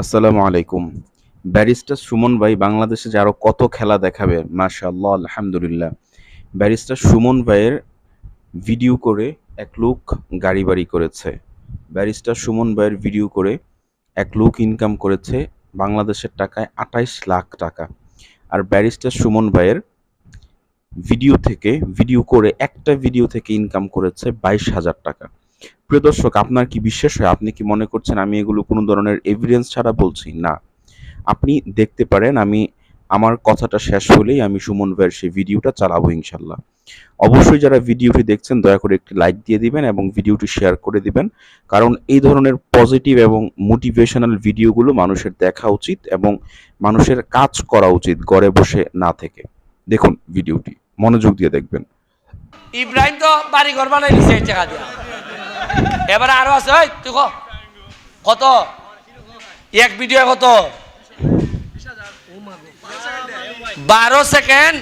আসসালামু আলাইকুম। ব্যারিস্টার সুমন ভাই বাংলাদেশে যে আরও কত খেলা দেখাবে, মাশাআল্লাহ, আলহামদুলিল্লাহ। ব্যারিস্টার সুমন ভাইয়ের ভিডিও করে এক লোক গাড়ি বাড়ি করেছে। ব্যারিস্টার সুমন ভাইয়ের ভিডিও করে এক লোক ইনকাম করেছে বাংলাদেশের টাকায় আঠাইশ লাখ টাকা। আর ব্যারিস্টার সুমন ভাইয়ের ভিডিও থেকে ভিডিও করে একটা ভিডিও থেকে ইনকাম করেছে বাইশ হাজার টাকা। প্রিয় দর্শক, আপনার কি বিশ্বাস হয়? আপনি কি মনে করছেন আমি এগুলো কোনো ধরনের এভিডেন্স ছাড়া বলছি? না। আপনি দেখতে পারেন, আমি আমার কথাটা শেষ হলেই আমি সুমন ভাইয়ের সেই ভিডিওটা চালাবো ইনশাল্লাহ। অবশ্যই যারা ভিডিওটি দেখছেন, দয়া করে একটি লাইক দিয়ে দিবেন এবং ভিডিওটি শেয়ার করে দিবেন। কারণ এই ধরনের পজিটিভ এবং মোটিভেশনাল ভিডিওগুলো মানুষের দেখা উচিত এবং মানুষের কাজ করা উচিত, ঘরে বসে না থেকে। দেখুন ভিডিওটি, মনোযোগ দিয়ে দেখবেন। ইব্রাহিম তো বাড়ি ঘর বানাই এই টাকা দিয়া। এবার আরও আছে তুই। কত? এক ভিডিও কত? বারো সেকেন্ড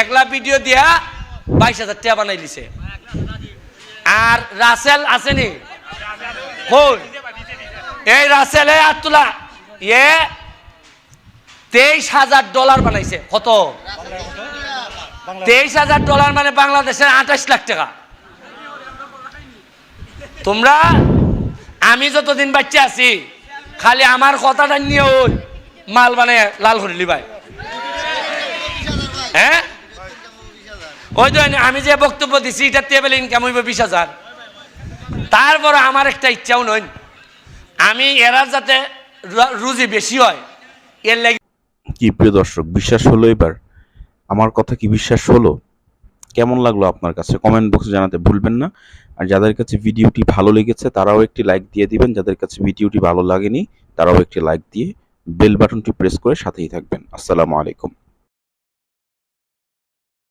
একলা ভিডিও দিয়া বাইশ হাজার টাকা বানাই দিছে। আর রাসেল আসেনি কোন এই রাসেল আতুলা এ তেইশ হাজার ডলার বানাইছে। কত? তেইশ হাজার ডলার মানে বাংলাদেশের আঠাশ লাখ টাকা। তোমরা? আমি যতদিন বাচ্চা আছি, খালি আমার কথাটা নিয়ে ওই মাল মানে লাল করে লিবাই হ্যাঁ? ওই তো আমি যে বক্তব্য দিছি এটা টেবিল ইনকাম হইব বিশ হাজার। তারপর আমার একটা ইচ্ছাও নয়। আমি এরা যাতে রুজি বেশি হয়, এর লাগে কি প্রিয় দর্শক, বিশ্বাস হলো এবার? আমার কথা কি বিশ্বাস হলো? কেমন লাগল আপনার কাছে? কমেন্ট বক্সে জানাতে ভুলবেন না। আর যাদের কাছে ভিডিওটি ভালো লেগেছে, তারাও একটি লাইক দিয়ে দিবেন। যাদের কাছে ভিডিওটি ভালো লাগেনি, তারাও একটি লাইক দিয়ে বেল বাটনটি প্রেস করে সাথেই থাকবেন। আসসালামু আলাইকুম।